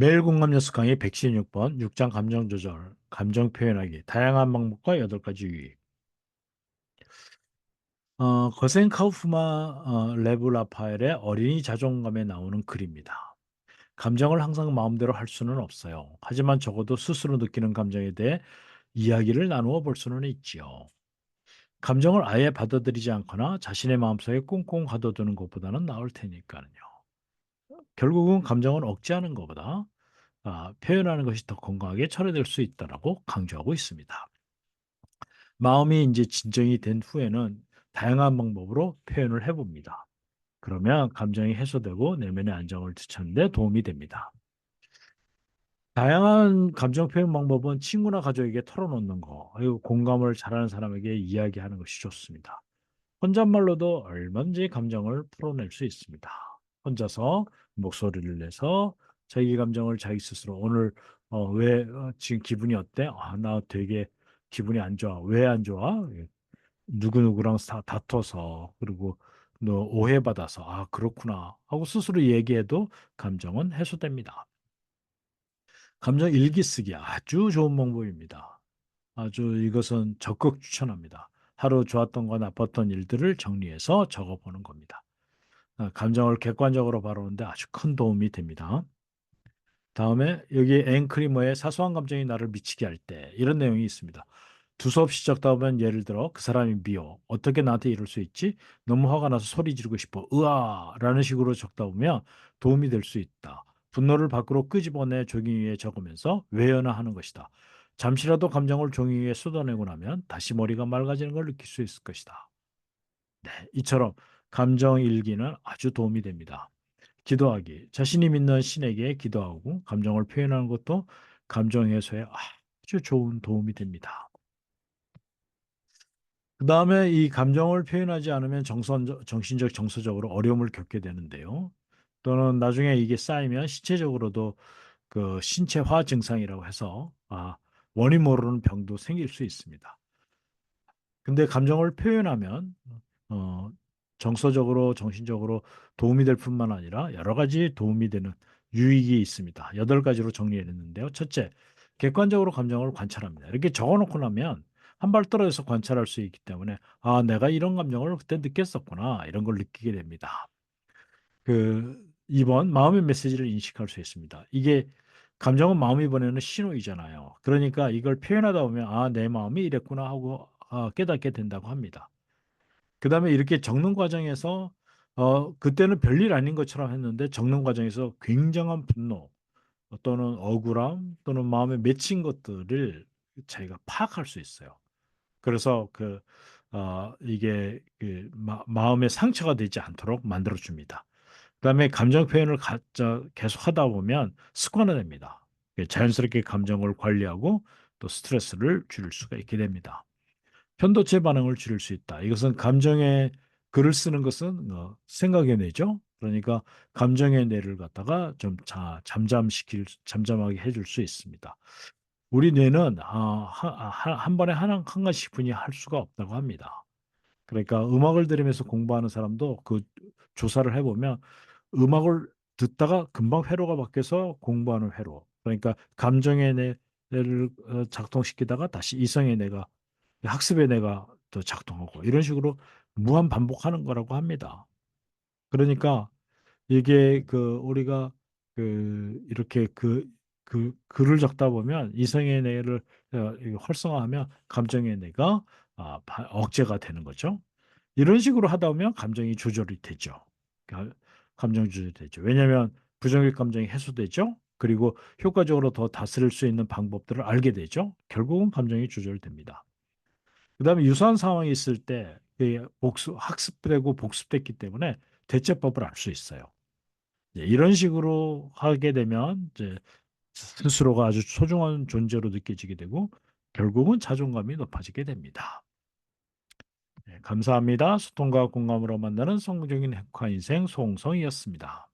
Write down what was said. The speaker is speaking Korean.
매일 공감 뉴스 강의 116번 6장 감정 조절, 감정 표현하기, 다양한 방법과 8가지 유익. 어, 거센 카우프만 어, 레브 라파엘의 어린이 자존감에 나오는 글입니다. 감정을 항상 마음대로 할 수는 없어요. 하지만 적어도 스스로 느끼는 감정에 대해 이야기를 나누어 볼 수는 있지요. 감정을 아예 받아들이지 않거나 자신의 마음속에 꽁꽁 가둬두는 것보다는 나을 테니까요. 결국은 감정은 억제하는 것보다 아, 표현하는 것이 더 건강하게 처리될 수 있다라고 강조하고 있습니다. 마음이 이제 진정이 된 후에는 다양한 방법으로 표현을 해봅니다. 그러면 감정이 해소되고 내면의 안정을 되찾는 데 도움이 됩니다. 다양한 감정 표현 방법은 친구나 가족에게 털어놓는 거, 그리고 공감을 잘하는 사람에게 이야기하는 것이 좋습니다. 혼잣말로도 얼마든지 감정을 풀어낼 수 있습니다. 혼자서 목소리를 내서 자기 감정을 자기 스스로 오늘 어, 왜 어, 지금 기분이 어때? 아, 나 되게 기분이 안 좋아. 왜 안 좋아? 예. 누구누구랑 다, 다퉈서 그리고 너 오해받아서 아 그렇구나 하고 스스로 얘기해도 감정은 해소됩니다. 감정 일기 쓰기 아주 좋은 방법입니다. 아주 이것은 적극 추천합니다. 하루 좋았던 거 나빴던 일들을 정리해서 적어보는 겁니다. 아, 감정을 객관적으로 바라보는데 아주 큰 도움이 됩니다. 다음에 여기 앵크리머의 사소한 감정이 나를 미치게 할 때 이런 내용이 있습니다. 두서없이 적다 보면 예를 들어 그 사람이 미워 어떻게 나한테 이럴 수 있지? 너무 화가 나서 소리 지르고 싶어 으아! 라는 식으로 적다 보면 도움이 될 수 있다. 분노를 밖으로 끄집어내 종이 위에 적으면서 외연화 하는 것이다. 잠시라도 감정을 종이 위에 쏟아내고 나면 다시 머리가 맑아지는 걸 느낄 수 있을 것이다. 네, 이처럼 감정 일기는 아주 도움이 됩니다 기도하기. 자신이 믿는 신에게 기도하고 감정을 표현하는 것도 감정 해소에 아주 좋은 도움이 됩니다. 그 다음에 이 감정을 표현하지 않으면 정선, 정신적, 정서적으로 어려움을 겪게 되는데요. 또는 나중에 이게 쌓이면 신체적으로도 그 신체화 증상이라고 해서 아, 원인 모르는 병도 생길 수 있습니다. 근데 감정을 표현하면 어, 정서적으로 정신적으로 도움이 될 뿐만 아니라 여러 가지 도움이 되는 유익이 있습니다. 여덟 가지로 정리했는데요. 첫째, 객관적으로 감정을 관찰합니다. 이렇게 적어놓고 나면 한 발 떨어져서 관찰할 수 있기 때문에 아 내가 이런 감정을 그때 느꼈었구나 이런 걸 느끼게 됩니다. 그 2번 마음의 메시지를 인식할 수 있습니다. 이게 감정은 마음이 보내는 신호이잖아요. 그러니까 이걸 표현하다 보면 아 내 마음이 이랬구나 하고 아, 깨닫게 된다고 합니다. 그 다음에 이렇게 적는 과정에서 어 그때는 별일 아닌 것처럼 했는데 적는 과정에서 굉장한 분노 또는 억울함 또는 마음에 맺힌 것들을 자기가 파악할 수 있어요. 그래서 그 어 이게 그 마, 마음의 상처가 되지 않도록 만들어 줍니다. 그다음에 감정 표현을 가, 저, 계속 하다 보면 습관화됩니다. 자연스럽게 감정을 관리하고 또 스트레스를 줄일 수가 있게 됩니다. 편도체 반응을 줄일 수 있다. 이것은 감정의 글을 쓰는 것은 어, 생각의 뇌죠. 그러니까 감정의 뇌를 갖다가 좀 자, 잠잠시킬 잠잠하게 해줄 수 있습니다. 우리 뇌는 아, 한, 한 번에 한, 한 가지 분이 할 수가 없다고 합니다. 그러니까 음악을 들으면서 공부하는 사람도 그 조사를 해보면 음악을 듣다가 금방 회로가 바뀌어서 공부하는 회로. 그러니까 감정의 뇌를 어, 작동시키다가 다시 이성의 뇌가 학습의 뇌가 또 작동하고 이런 식으로 무한 반복하는 거라고 합니다. 그러니까 이게 그 우리가 그 이렇게 그, 그 글을 적다 보면 이성의 뇌를 어, 활성화하면 감정의 뇌가 아, 억제가 되는 거죠. 이런 식으로 하다 보면 감정이 조절이 되죠. 그러니까 감정 조절이 되죠. 왜냐하면 부정적 감정이 해소되죠. 그리고 효과적으로 더 다스릴 수 있는 방법들을 알게 되죠. 결국은 감정이 조절됩니다. 그다음에 유사한 상황이 있을 때 복수 학습되고 복습됐기 때문에 대처법을 알 수 있어요. 이런 식으로 하게 되면 이제 스스로가 아주 소중한 존재로 느껴지게 되고 결국은 자존감이 높아지게 됩니다. 네, 감사합니다. 소통과 공감으로 만나는 성공적인 핵화 인생 송성이었습니다.